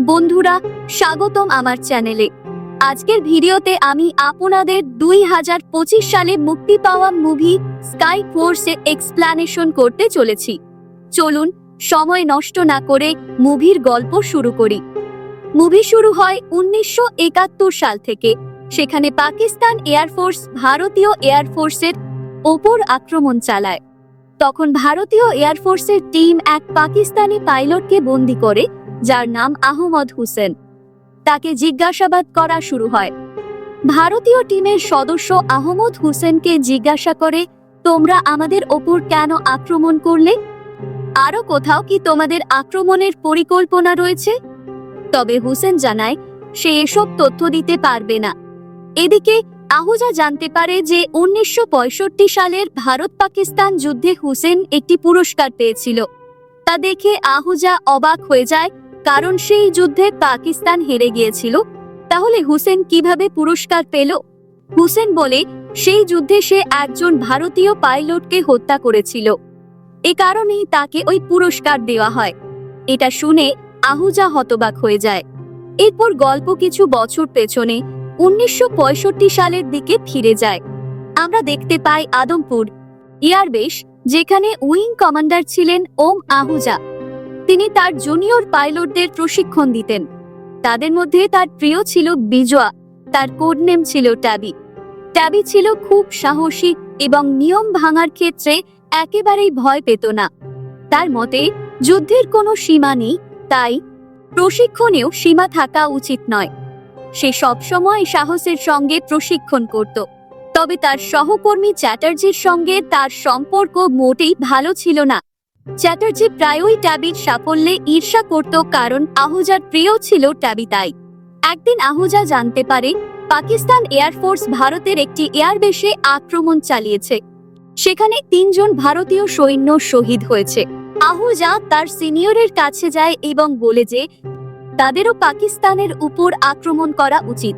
বন্ধুরা, স্বাগতম আমার চ্যানেলে। আজকের ভিডিওতে আমি আপনাদের দুই হাজার পঁচিশ সালে মুক্তি পাওয়া মুভি স্কাই ফোর্সে এক্সপ্লানেশন করতে চলেছি। চলুন, সময় নষ্ট না করে মুভির গল্প শুরু করি। মুভি শুরু হয় উনিশশো একাত্তর সাল থেকে। সেখানে পাকিস্তান এয়ারফোর্স ভারতীয় এয়ারফোর্সের ওপর আক্রমণ চালায়। তখন ভারতীয় এয়ারফোর্সের টিম এক পাকিস্তানি পাইলটকে বন্দি করে যার নাম আহমদ হোসেন। তাকে জিজ্ঞাসাবাদ করা শুরু হয়। ভারতীয় টিমের সদস্য আহমদ হোসেনকে জিজ্ঞাসা করে, তোমরা আমাদের ওপর কেন আক্রমণ করলে? আরও কোথাও কি তোমাদের আক্রমণের পরিকল্পনা রয়েছে? তবে হোসেন জানায়, সে এসব তথ্য দিতে পারবে না। এদিকে, আহুজা জানতে পারে যে উনিশশো পঁয়ষট্টি সালের ভারত পাকিস্তান যুদ্ধে হুসেন একটি পুরস্কার পেয়েছিল। তা দেখে আহুজা অবাক হয়ে যায় কারণ সেই যুদ্ধে পাকিস্তান হেরে গিয়েছিল। তাহলে হুসেন কীভাবে পুরস্কার পেল? হুসেন বলে, সেই যুদ্ধে সে একজন ভারতীয় পাইলটকে হত্যা করেছিল। এ কারণেই তাকে ওই পুরস্কার দেওয়া হয়। এটা শুনে আহুজা হতবাক হয়ে যায়। এরপর গল্প কিছু বছর পেছনে উনিশশো পঁয়ষট্টি সালের দিকে ফিরে যায়। আমরা দেখতে পাই আদমপুর। এয়ারবেস যেখানে উইং কমান্ডার ছিলেন ওম আহুজা। তিনি তার জুনিয়র পাইলটদের প্রশিক্ষণ দিতেন। তাদের মধ্যে তার প্রিয় ছিল বিজয়া, তার কোড নেম ছিল ট্যাবি। ট্যাবি ছিল খুব সাহসী এবং নিয়ম ভাঙার ক্ষেত্রে একেবারেই ভয় পেত না। তার মতে, যুদ্ধের কোনো সীমা নেই, তাই প্রশিক্ষণেও সীমা থাকা উচিত নয়। সে সবসময় সাহসের সঙ্গে প্রশিক্ষণ করত, তবে তার সহকর্মী চ্যাটার্জির সঙ্গে তার সম্পর্ক মোটেই ভালো ছিল না। চ্যাটার্জি প্রায়ই ট্যাবির সাফল্যে ঈর্ষা করত কারণ আহুজার প্রিয় ছিল ট্যাবি তাই। একদিন আহুজা জানতে পারে, পাকিস্তান এয়ারফোর্স ভারতের একটি এয়ারবেসে আক্রমণ চালিয়েছে। সেখানে তিনজন ভারতীয় সৈন্য শহীদ হয়েছে। আহুজা তার সিনিয়রের কাছে যায় এবং বলে যে, তাদেরও পাকিস্তানের উপর আক্রমণ করা উচিত।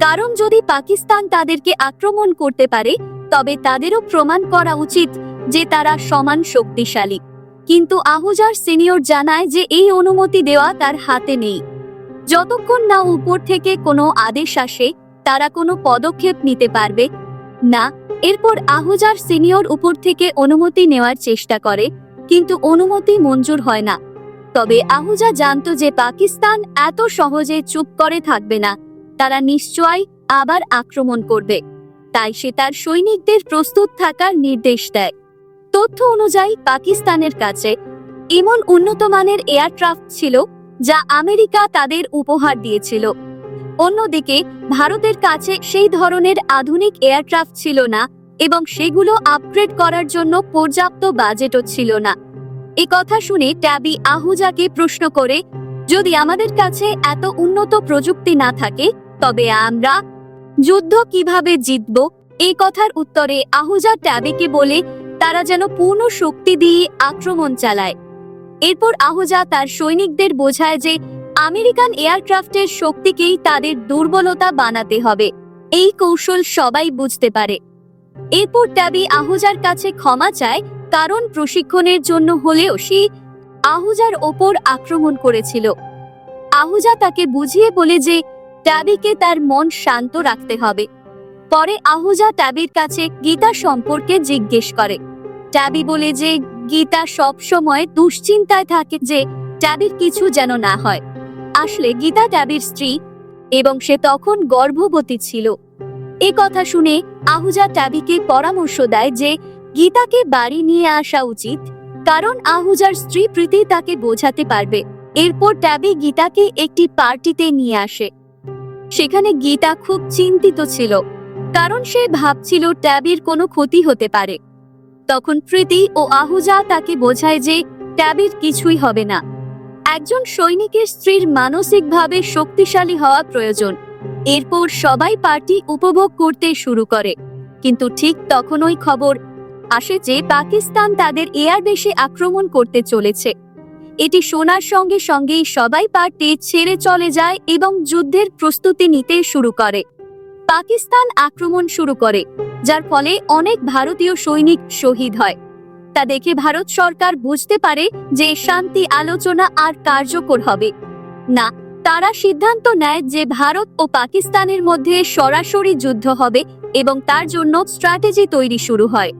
কারণ যদি পাকিস্তান তাদেরকে আক্রমণ করতে পারে, তবে তাদেরও প্রমাণ করা উচিত যে তারা সমান শক্তিশালী। কিন্তু আহুজার সিনিয়র জানায় যে এই অনুমতি দেওয়া তার হাতে নেই। যতক্ষণ না উপর থেকে কোনো আদেশ আসে, তারা কোনো পদক্ষেপ নিতে পারবে না। এরপর আহুজার সিনিয়র উপর থেকে অনুমতি নেওয়ার চেষ্টা করে, কিন্তু অনুমতি মঞ্জুর হয় না। তবে আহুজা জানত যে পাকিস্তান এত সহজে চুপ করে থাকবে না। তারা নিশ্চয়ই আবার আক্রমণ করবে। তাই সে তার সৈনিকদের প্রস্তুত থাকার নির্দেশ দেয়। তথ্য অনুযায়ী পাকিস্তানের কাছে এমন উন্নত মানের এয়ারক্রাফট ছিল যা আমেরিকা তাদের উপহার দিয়েছিল। অন্যদিকে, ভারতের কাছে সেই ধরনের আধুনিক এয়ারক্রাফট ছিল না এবং সেগুলো আপগ্রেড করার জন্য পর্যাপ্ত বাজেটও ছিল না। এ কথা শুনে ট্যাবি আহুজাকে প্রশ্ন করে, যদি আমাদের কাছে এত উন্নত প্রযুক্তি না থাকে, তবে আমরা যুদ্ধ কীভাবে জিতব? এই কথার উত্তরে আহুজা ট্যাবিকে বলে তারা যেন পূর্ণ শক্তি দিয়ে আক্রমণ চালায়। এরপর আহুজা তার সৈনিকদের বোঝায় যে আমেরিকান এয়ারক্রাফটের শক্তিকেই তাদের দুর্বলতা বানাতে হবে। এই কৌশল সবাই বুঝতে পারে। এরপর ট্যাবি আহুজার কাছে ক্ষমা চায়, কারণ প্রশিক্ষণের জন্য হলেও সে আহুজার ওপর আক্রমণ করেছিল। আহুজা তাকে বুঝিয়ে বলে যে ট্যাবিকে তার মন শান্ত রাখতে হবে। পরে আহুজা ট্যাবির কাছে গীতা সম্পর্কে জিজ্ঞেস করে। ট্যাবি বলে যে গীতা সব সময় দুশ্চিন্তায় থাকে যে ট্যাবির কিছু যেন না হয়। আসলে গীতা ট্যাবির স্ত্রী এবং সে তখন গর্ভবতী ছিল। এ কথা শুনে আহুজা ট্যাবিকে পরামর্শ দেয় যে গীতাকে বাড়ি নিয়ে আসা উচিত, কারণ আহুজার স্ত্রী প্রীতি তাকে বোঝাতে পারবে। এরপর ট্যাবি গীতাকে একটি পার্টিতে নিয়ে আসে। সেখানে গীতা খুব চিন্তিত ছিল, কারণ সে ভাবছিল ট্যাবির কোনো ক্ষতি হতে পারে। তখন প্রীতি ও আহুজা তাকে বোঝায় যে ট্যাবির কিছুই হবে না। একজন সৈনিকের স্ত্রীর মানসিকভাবে শক্তিশালী হওয়া প্রয়োজন। এরপর সবাই পার্টি উপভোগ করতে শুরু করে। কিন্তু ঠিক তখনই খবর আসে যে পাকিস্তান তাদের এয়ারবেসে আক্রমণ করতে চলেছে। এটি শোনার সঙ্গে সঙ্গেই সবাই পার্টি ছেড়ে চলে যায় এবং যুদ্ধের প্রস্তুতি নিতে শুরু করে। পাকিস্তান আক্রমণ শুরু করে। যার ফলে অনেক ভারতীয় সৈনিক শহীদ হয়। তা দেখে ভারত সরকার বুঝতে পারে যে শান্তি আলোচনা আর কার্যকর হবে। না, তারা সিদ্ধান্ত নেয় যে ভারত ও পাকিস্তানের মধ্যে সরাসরি যুদ্ধ হবে এবং তার জন্য স্ট্র্যাটেজি তৈরি শুরু হয়।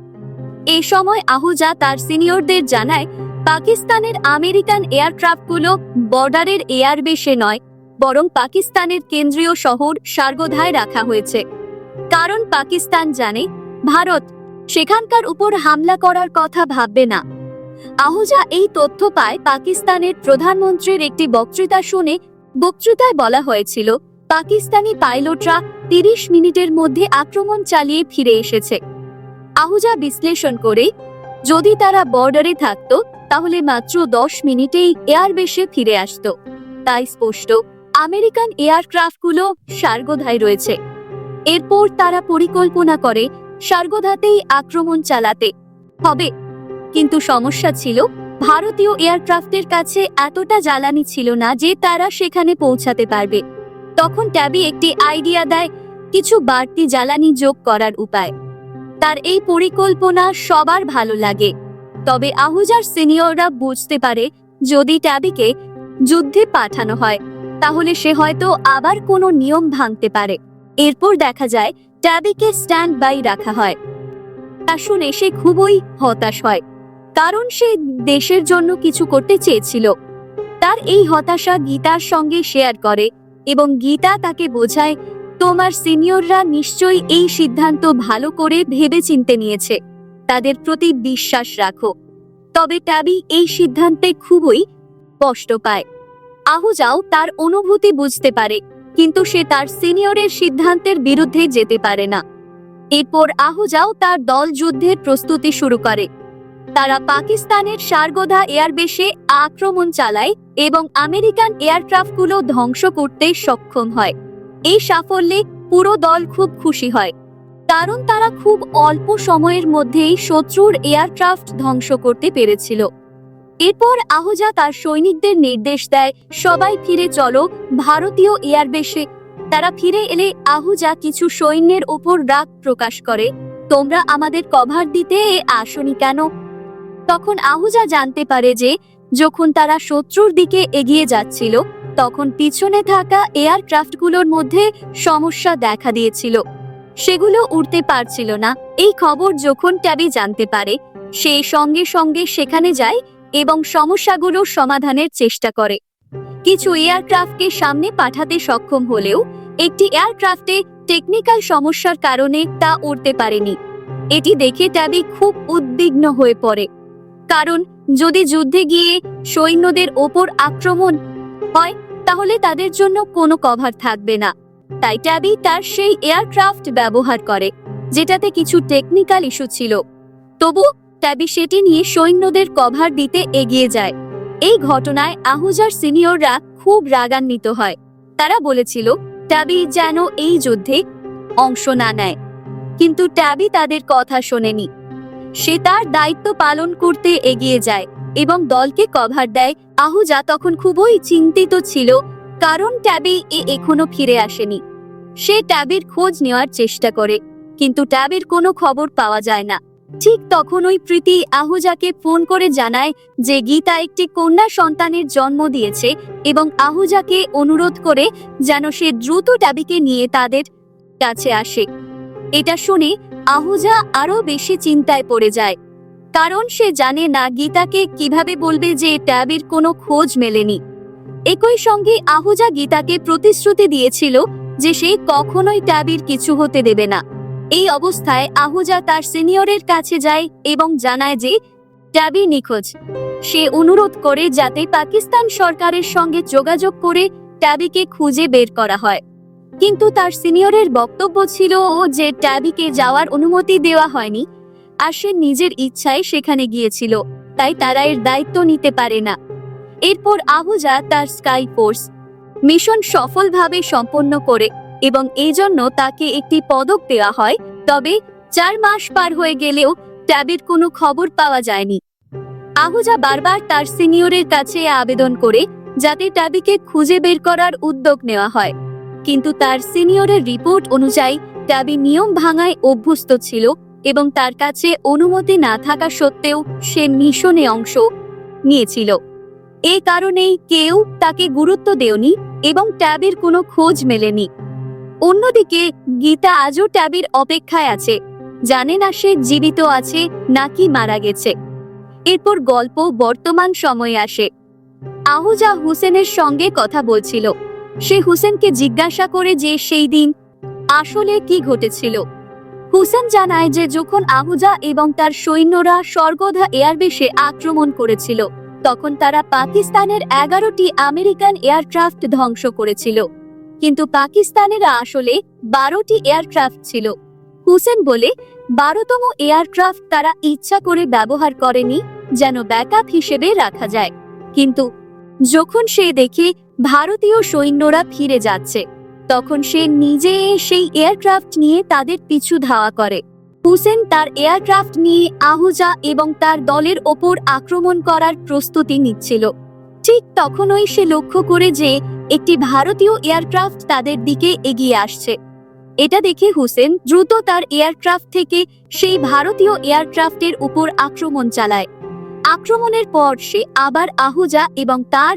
এই সময় আহুজা তার সিনিয়রদের জানায়, পাকিস্তানের আমেরিকান এয়ারক্রাফটগুলো বর্ডারের এয়ারবেসে নয়, বরং পাকিস্তানের কেন্দ্রীয় শহর সার্গোধায় রাখা হয়েছে। কারণ পাকিস্তান জানে, ভারত সেখানকার উপর হামলা করার কথা ভাববে না। আহুজা এই তথ্য পায় পাকিস্তানের প্রধানমন্ত্রীর একটি বক্তৃতা শুনে বক্তৃতায় বলা হয়েছিল, পাকিস্তানি পাইলটরা তিরিশ মিনিটের মধ্যে আক্রমণ চালিয়ে ফিরে এসেছে। আহুজা বিশ্লেষণ করে, যদি তারা বর্ডারে থাকত, তাহলে মাত্র দশ মিনিটেই এয়ারবেসে ফিরে আসত। তাই স্পষ্ট, আমেরিকান এয়ারক্রাফটগুলো সার্গোধায় রয়েছে। এরপর তারা পরিকল্পনা করে সার্গোধাতেই আক্রমণ চালাতে হবে। কিন্তু সমস্যা ছিল, ভারতীয় এয়ারক্রাফটের কাছে এতটা জ্বালানি ছিল না যে তারা সেখানে পৌঁছাতে পারবে। তখন ট্যাবি একটি আইডিয়া দেয়, কিছু বাড়তি জ্বালানি যোগ করার উপায়। তার এই পরিকল্পনা সবার ভালো লাগে। তবে আহুজার সিনিয়ররা বুঝতে পারে, যদি ট্যাবিকে যুদ্ধে পাঠানো হয়, তাহলে সে হয়তো আবার কোনো নিয়ম ভাঙতে পারে। এরপর দেখা যায়, ট্যাবিকে স্ট্যান্ড বাই রাখা হয়। তা শুনে সে খুবই হতাশ হয়, কারণ সে দেশের জন্য কিছু করতে চেয়েছিল। তার এই হতাশা গীতার সঙ্গে শেয়ার করে এবং গীতা তাকে বোঝায়, তোমার সিনিয়ররা নিশ্চয়ই এই সিদ্ধান্ত ভালো করে ভেবেচিন্তে নিয়েছে। তাদের প্রতি বিশ্বাস রাখো। তবে ট্যাবি এই সিদ্ধান্তে খুবই কষ্ট পায়। আহুজাও তার অনুভূতি বুঝতে পারে। কিন্তু সে তার সিনিয়রের সিদ্ধান্তের বিরুদ্ধে যেতে পারে না। এরপর আহুজাও তার দল যুদ্ধের প্রস্তুতি শুরু করে। তারা পাকিস্তানের সারগোধা এয়ারবেসে আক্রমণ চালায় এবং আমেরিকান এয়ারক্রাফটগুলো ধ্বংস করতে সক্ষম হয়। এই সাফল্যে পুরো দল খুব খুশি হয়। কারণ তারা খুব অল্প সময়ের মধ্যেই শত্রুর এয়ারক্রাফট ধ্বংস করতে পেরেছিল। এরপর আহুজা তার সৈনিকদের নির্দেশ দেয়, সবাই ফিরে চলো, ভারতীয় এয়ারবেসে। তারা ফিরে এলে আহুজা কিছু সৈন্যের ওপর রাগ প্রকাশ করে, তোমরা আমাদের কভার দিতে আসনি কেন? তখন আহুজা জানতে পারে যে, যখন তারা শত্রুর দিকে এগিয়ে যাচ্ছিল, তখন পিছনে থাকা এয়ারক্রাফটগুলোর মধ্যে সমস্যা দেখা দিয়েছিল। সেগুলো উড়তে পারছিল না। এই খবর যখন ট্যাবি জানতে পারে, সে সঙ্গে সঙ্গে সেখানে যায় এবং সমস্যাগুলো সমাধানের চেষ্টা করে। কিছু এয়ারক্রাফটকে সামনে পাঠাতে সক্ষম হলেও, একটি এয়ারক্রাফটে টেকনিক্যাল সমস্যার কারণে তা উড়তে পারেনি। এটি দেখে ট্যাবি খুব উদ্বিগ্ন হয়ে পড়ে। কারণ, যদি যুদ্ধে গিয়ে সৈন্যদের ওপর আক্রমণ হয়, তাহলে তাদের জন্য কোনো কভার থাকবে না। তাই ট্যাবি তার সেই এয়ারক্রাফট ব্যবহার করে, যেটাতে কিছু টেকনিক্যাল ইস্যু ছিল। তবু ট্যাবি সেটি নিয়ে সৈন্যদের কভার দিতে এগিয়ে যায়। এই ঘটনায় আহুজার সিনিয়ররা খুব রাগান্বিত হয়। তারা বলেছিল ট্যাবি যেন এই যুদ্ধে অংশ না নেয়। কিন্তু ট্যাবি তাদের কথা শোনেনি। সে তার দায়িত্ব পালন করতে এগিয়ে যায় এবং দলকে কভার দেয়। আহুজা তখন খুবই চিন্তিত ছিল, কারণ ট্যাবি এ এখনও ফিরে আসেনি। সে ট্যাবির খোঁজ নেওয়ার চেষ্টা করে, কিন্তু ট্যাবির কোনো খবর পাওয়া যায় না। ঠিক তখন ওই প্রীতি আহুজাকে ফোন করে জানায় যে গীতা একটি কন্যা সন্তানের জন্ম দিয়েছে এবং আহুজাকে অনুরোধ করে যেন সে দ্রুত ট্যাবিকে নিয়ে তাদের কাছে আসে। এটা শুনে আহুজা আরও বেশি চিন্তায় পড়ে যায়। কারণ সে জানে না গীতাকে কীভাবে বলবে যে ট্যাবির কোনো খোঁজ মেলেনি। একই সঙ্গে আহুজা গীতাকে প্রতিশ্রুতি দিয়েছিল যে সে কখনোই ট্যাবির কিছু হতে দেবে না। এই অবস্থায় আহুজা তার সিনিয়রের কাছে যায় এবং জানায় যে ট্যাবি নিখোঁজ। সে অনুরোধ করে যাতে পাকিস্তান সরকারের সঙ্গে যোগাযোগ করে ট্যাবিকে খুঁজে বের করা হয়। কিন্তু তার সিনিয়রের বক্তব্য ছিল যে ট্যাবিকে যাওয়ার অনুমতি দেওয়া হয়নি, আর সে নিজের ইচ্ছায় সেখানে গিয়েছিল, তাই তারা এর দায়িত্ব নিতে পারে না। এরপর আহুজা তার স্কাই ফোর্স মিশন সফলভাবে সম্পন্ন করে এবং এই জন্য তাকে একটি পদক দেওয়া হয়, তবে চার মাস পার হয়ে গেলেও ট্যাবের কোনো খবর পাওয়া যায়নি। আহুজা বারবার তার সিনিয়রের কাছে আবেদন করে যাতে ট্যাবিকে খুঁজে বের করার উদ্যোগ নেওয়া হয়। কিন্তু তার সিনিয়রের রিপোর্ট অনুযায়ী ট্যাবি নিয়ম ভাঙায় অভ্যস্ত ছিল এবং তার কাছে অনুমতি না থাকা সত্ত্বেও সে মিশনে অংশ নিয়েছিল। এ কারণেই কেউ তাকে গুরুত্ব দেওনি এবং ট্যাবের কোনো খোঁজ মেলেনি। অন্যদিকে, গীতা আজও ট্যাবির অপেক্ষায় আছে। জানে না সে জীবিত আছে নাকি মারা গেছে। এরপর গল্প বর্তমান সময়ে আসে। আহুজা হুসেনের সঙ্গে কথা বলছিল। সে হুসেনকে জিজ্ঞাসা করে যে সেই দিন আসলে কি ঘটেছিল। হুসেন জানায় যে যখন আহুজা এবং তার সৈন্যরা স্বর্গধা এয়ারবেসে আক্রমণ করেছিল, তখন তারা পাকিস্তানের এগারোটি আমেরিকান এয়ারক্রাফট ধ্বংস করেছিল। কিন্তু পাকিস্তানেরা আসলে বারোটি এয়ারক্রাফট ছিল। হুসেন বলে, বারোতম এয়ারক্রাফট তারা ইচ্ছা করে ব্যবহার করেনি, যেন ব্যাকআপ হিসেবে রাখা যায়। কিন্তু যখন সে দেখে ভারতীয় সৈন্যরা ফিরে যাচ্ছে, তখন সে নিজে সেই এয়ারক্রাফট নিয়ে তাদের পিছু ধাওয়া করে। হুসেন তার এয়ারক্রাফট নিয়ে আহুজা এবং তার দলের ওপর আক্রমণ করার প্রস্তুতি নিচ্ছিল। ঠিক তখনই সে লক্ষ্য করে যে একটি ভারতীয় এয়ারক্রাফট তাদের দিকে এগিয়ে আসছে। এটা দেখে হুসেন দ্রুত তার এয়ারক্রাফট থেকে সেই ভারতীয় এয়ারক্রাফটের উপর আক্রমণ চালায়। আক্রমণের পর সে আবার আহুজা এবং তার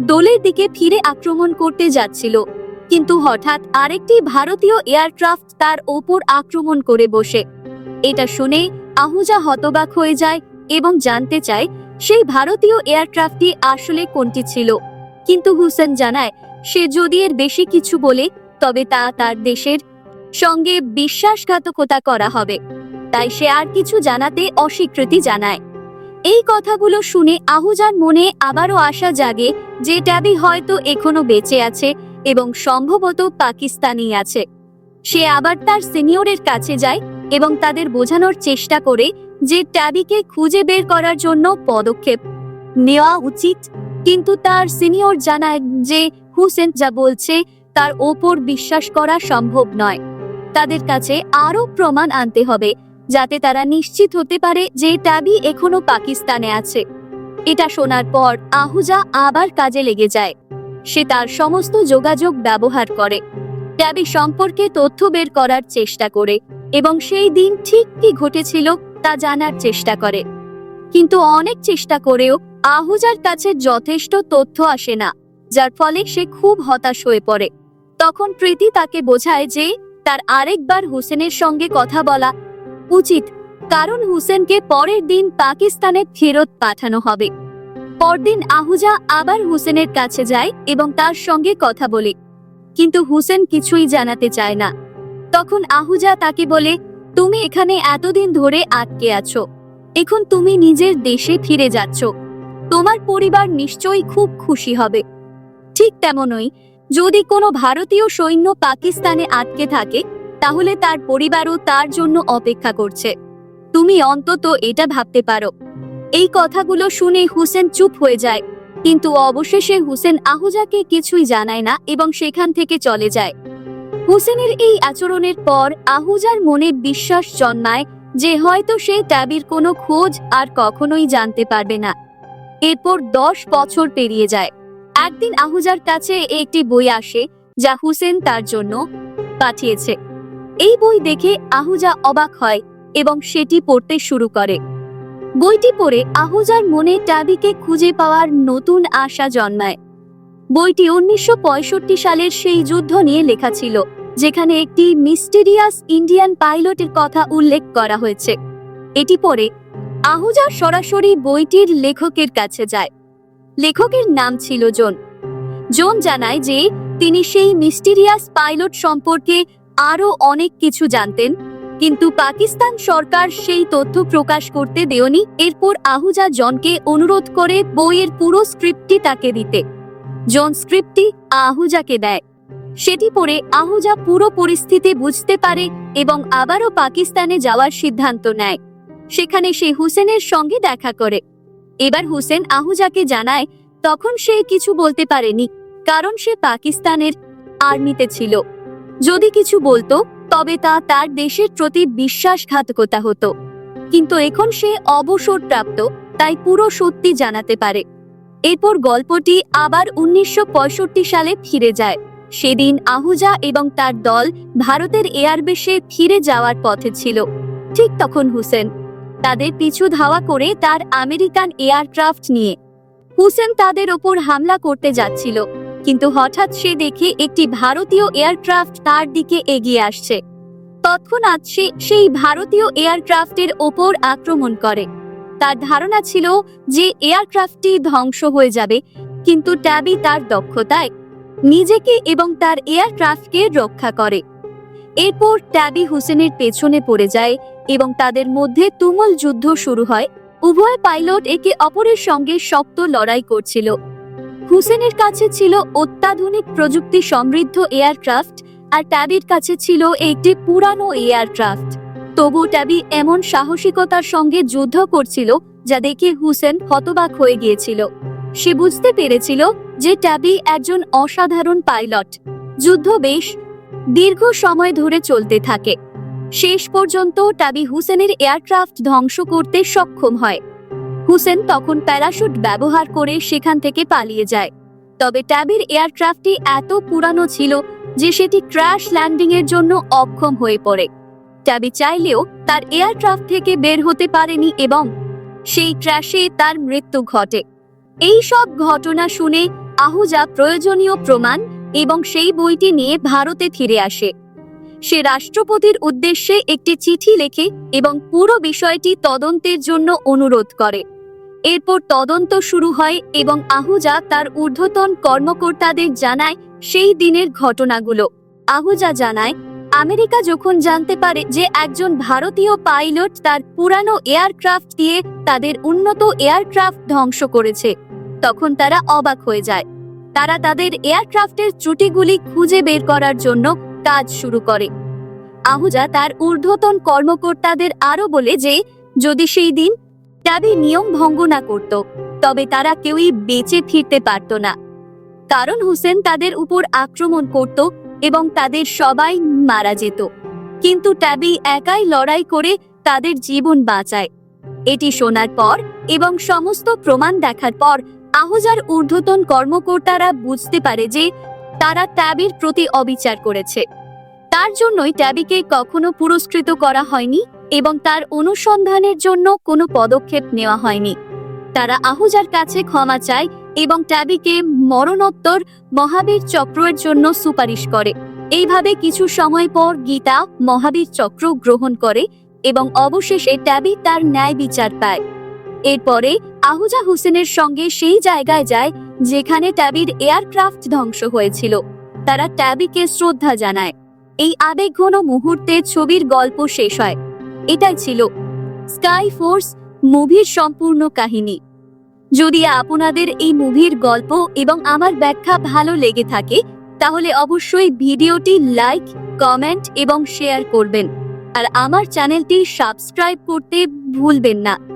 দলের দিকে ফিরে আক্রমণ করতে যাচ্ছিল। কিন্তু হঠাৎ আরেকটি ভারতীয় এয়ারক্রাফট তার ওপর আক্রমণ করে বসে। এটা শুনে আহুজা হতবাক হয়ে যায় এবং জানতে চায়, সেই ভারতীয় এয়ারক্রাফটটি আসলে কোনটি ছিল। কিন্তু হুসেন জানায়, সে যদি এর বেশি কিছু বলে, তবে তা তার দেশের সঙ্গে বিশ্বাসঘাতকতা করা হবে। তাই সে আর কিছু জানাতে অস্বীকৃতি জানায়। এই কথাগুলো শুনে আহুজার মনে আবারও আশা জাগে যে ট্যাবি হয়তো এখনও বেঁচে আছে এবং সম্ভবত পাকিস্তানি আছে। সে আবার তার সিনিয়রের কাছে যায় এবং তাদের বোঝানোর চেষ্টা করে যে ট্যাবিকে খুঁজে বের করার জন্য পদক্ষেপ নেওয়া উচিত কিন্তু তার সিনিয়র জানায় যে হুসেন যা বলছে তার ওপর বিশ্বাস করা সম্ভব নয়। তাদের কাছে আরও প্রমাণ আনতে হবে, যাতে তারা নিশ্চিত হতে পারে যে ট্যাবি এখনও পাকিস্তানে আছে। এটা শোনার পর আহুজা আবার কাজে লেগে যায়। সে তার সমস্ত যোগাযোগ ব্যবহার করে। ট্যাবি সম্পর্কে তথ্য বের করার চেষ্টা করে এবং সেই দিন ঠিক কি ঘটেছিল তা জানার চেষ্টা করে। কিন্তু অনেক চেষ্টা করেও আহুজার কাছে যথেষ্ট তথ্য আসে না, যার ফলে সে খুব হতাশ হয়ে পড়ে। তখন প্রীতি তাকে বোঝায় যে তার আরেকবার হুসেনের সঙ্গে কথা বলা উচিত, কারণ হুসেনকে পরের দিন পাকিস্তানে ফেরত পাঠানো হবে। পরদিন আহুজা আবার হুসেনের কাছে যায় এবং তার সঙ্গে কথা বলে, কিন্তু হুসেন কিছুই জানাতে চায় না। তখন আহুজা তাকে বলে, তুমি এখানে এতদিন ধরে আটকে আছো এখন তুমি নিজের দেশে ফিরে যাচ্ছ। তোমার পরিবার নিশ্চয়ই খুব খুশি হবে। ঠিক তেমনই, যদি কোনো ভারতীয় সৈন্য পাকিস্তানে আটকে থাকে, তাহলে তার পরিবারও তার জন্য অপেক্ষা করছে। তুমি অন্তত এটা ভাবতে পারো। এই কথাগুলো শুনে হুসেন চুপ হয়ে যায়, কিন্তু অবশেষে হুসেন আহুজাকে কিছুই জানায় না এবং সেখান থেকে চলে যায়। হুসেনের এই আচরণের পর আহুজার মনে বিশ্বাস জন্মায় যে হয়তো সে ট্যাবির কোনো খোঁজ আর কখনোই জানতে পারবে না। এরপর দশ বছর পেরিয়ে যায়। একদিন আহুজার কাছে একটি বই আসে, যা হুসেন তার জন্য পাঠিয়েছে। এই বই দেখে আহুজা অবাক হয় এবং সেটি পড়তে শুরু করে। বইটি পড়ে আহুজার মনে ট্যাবিকে খুঁজে পাওয়ার নতুন আশা জন্মায়। বইটি উনিশশো পঁয়ষট্টি সালের সেই যুদ্ধ নিয়ে লেখা ছিল। যেখানে একটি মিস্টেরিয়াস ইন্ডিয়ান পাইলটের কথা উল্লেখ করা হয়েছে। এটি পড়ে, আহুজা সরাসরি বইটির লেখকের কাছে যায়। লেখকের নাম ছিল জোন। জোন জানায় যে তিনি সেই মিস্টেরিয়াস পাইলট সম্পর্কে আরও অনেক কিছু জানতেন, কিন্তু পাকিস্তান সরকার সেই তথ্য প্রকাশ করতে দেয়নি। এরপর আহুজা জনকে অনুরোধ করে বইয়ের পুরো স্ক্রিপ্টটি তাকে দিতে। জন স্ক্রিপ্টটি আহুজাকে দেয়। সেটি পড়ে আহুজা পুরো পরিস্থিতি বুঝতে পারে এবং আবারও পাকিস্তানে যাওয়ার সিদ্ধান্ত নেয়। সেখানে সে হুসেনের সঙ্গে দেখা করে। এবার হুসেন আহুজাকে জানায়, তখন সে কিছু বলতে পারেনি, কারণ সে পাকিস্তানের আর্মিতে ছিল। যদি কিছু বলতো, তবে তা তার দেশের প্রতি বিশ্বাসঘাতকতা হতো। কিন্তু এখন সে অবসরপ্রাপ্ত, তাই পুরো সত্যি জানাতে পারে। এরপর গল্পটি আবার উনিশশো পঁয়ষট্টি সালে ফিরে যায়। সেদিন আহুজা এবং তার দল ভারতের এয়ারবেসে ফিরে যাওয়ার পথে ছিল। ঠিক তখন হুসেন তাদের পিছু ধাওয়া করে তার আমেরিকান এয়ারক্রাফট নিয়ে। হুসেন তাদের ওপর হামলা করতে যাচ্ছিল, কিন্তু হঠাৎ সে দেখে একটি ভারতীয় এয়ারক্রাফট তার দিকে এগিয়ে আসছে। তৎক্ষণাৎ সে সেই ভারতীয় এয়ারক্রাফটের ওপর আক্রমণ করে। তার ধারণা ছিল যে এয়ারক্রাফটটি ধ্বংস হয়ে যাবে, কিন্তু ট্যাবি তার দক্ষতায় নিজেকে এবং তার এয়ারক্রাফটকে রক্ষা করে। এরপর ট্যাবি হুসেনের পেছনে পড়ে যায় এবং তাদের মধ্যে তুমুল যুদ্ধ শুরু হয়। উভয় পাইলট একে অপরের সঙ্গে শক্ত লড়াই করছিল। হুসেনের কাছে ছিল অত্যাধুনিক প্রযুক্তি সমৃদ্ধ এয়ারক্রাফট আর ট্যাবির কাছে ছিল একটি পুরানো এয়ারক্রাফট তবু ট্যাবি এমন সাহসিকতার সঙ্গে যুদ্ধ করছিল যা দেখে হুসেন হতবাক হয়ে গিয়েছিল। সে বুঝতে পেরেছিল যে ট্যাবি একজন অসাধারণ পাইলট, যুদ্ধ বেশ দীর্ঘ সময় ধরে চলতে থাকে। শেষ পর্যন্ত ট্যাবি হুসেনের এয়ারক্রাফট ধ্বংস করতে সক্ষম হয়। হুসেন তখন প্যারাশুট ব্যবহার করে সেখান থেকে পালিয়ে যায়। তবে ট্যাবির এয়ারক্রাফটটি এত পুরানো ছিল যে সেটি ক্র্যাশ ল্যান্ডিং এর জন্য অক্ষম হয়ে পড়ে। ট্যাবি চাইলেও তার এয়ারক্রাফট থেকে বের হতে পারেনি এবং সেই ক্র্যাশে তার মৃত্যু ঘটে। এই সব ঘটনা শুনে আহুজা প্রয়োজনীয় প্রমাণ এবং সেই বইটি নিয়ে ভারতে ফিরে আসে। সে রাষ্ট্রপতির উদ্দেশ্যে একটি চিঠি লেখে এবং পুরো বিষয়টি তদন্তের জন্য অনুরোধ করে। এরপর তদন্ত শুরু হয় এবং আহুজা তার ঊর্ধ্বতন কর্মকর্তাদের জানায় সেই দিনের ঘটনাগুলো। আহুজা জানায়, আমেরিকা যখন জানতে পারে যে একজন ভারতীয় পাইলট তার পুরানো এয়ারক্রাফট দিয়ে তাদের উন্নত এয়ারক্রাফট ধ্বংস করেছে তখন তারা অবাক হয়ে যায়। তারা তাদের এয়ারক্রাফটের ত্রুটিগুলি খুঁজে বের করার জন্য কাজ শুরু করে। আহুজা তার ঊর্ধ্বতন কর্মকর্তাদের আরও বলে যে, যদি সেই দিন ট্যাবি নিয়ম ভঙ্গ না করত, তবে তারা কেউই বেঁচে ফিরতে পারত না। কারণ হুসেন তাদের উপর আক্রমণ করত এবং তাদের সবাই মারা যেত। কিন্তু ট্যাবি একাই লড়াই করে তাদের জীবন বাঁচায়। এটি শোনার পর এবং সমস্ত প্রমাণ দেখার পর আহজার ঊর্ধ্বতন কর্মকর্তারা বুঝতে পারে যে তারা ট্যাবির প্রতি অবিচার করেছে। তার জন্যই ট্যাবিকে কখনো পুরস্কৃত করা হয়নি এবং তার অনুসন্ধানের জন্য কোনো পদক্ষেপ নেওয়া হয়নি। তারা আহুজার কাছে ক্ষমা চায় এবং ট্যাবিকে মরণোত্তর মহাবীর চক্রের জন্য সুপারিশ করে। এইভাবে কিছু সময় পর গীতা মহাবীর চক্র গ্রহণ করে এবং অবশেষে ট্যাবি তার ন্যায় বিচার পায়। এরপরে আহুজা হুসেনের সঙ্গে সেই জায়গায় যায় যেখানে ট্যাবির এয়ারক্রাফট ধ্বংস হয়েছিল। তারা ট্যাবিকে শ্রদ্ধা জানায়। এই আবেগঘন মুহূর্তে ছবির গল্প শেষ হয়। এটাই ছিল স্কাই ফোর্স মুভির সম্পূর্ণ কাহিনী। যদি আপনাদের এই মুভির গল্প এবং আমার ব্যাখ্যা ভালো লেগে থাকে, তাহলে অবশ্যই ভিডিওটি লাইক, কমেন্ট এবং শেয়ার করবেন। আর আমার চ্যানেলটি সাবস্ক্রাইব করতে ভুলবেন না।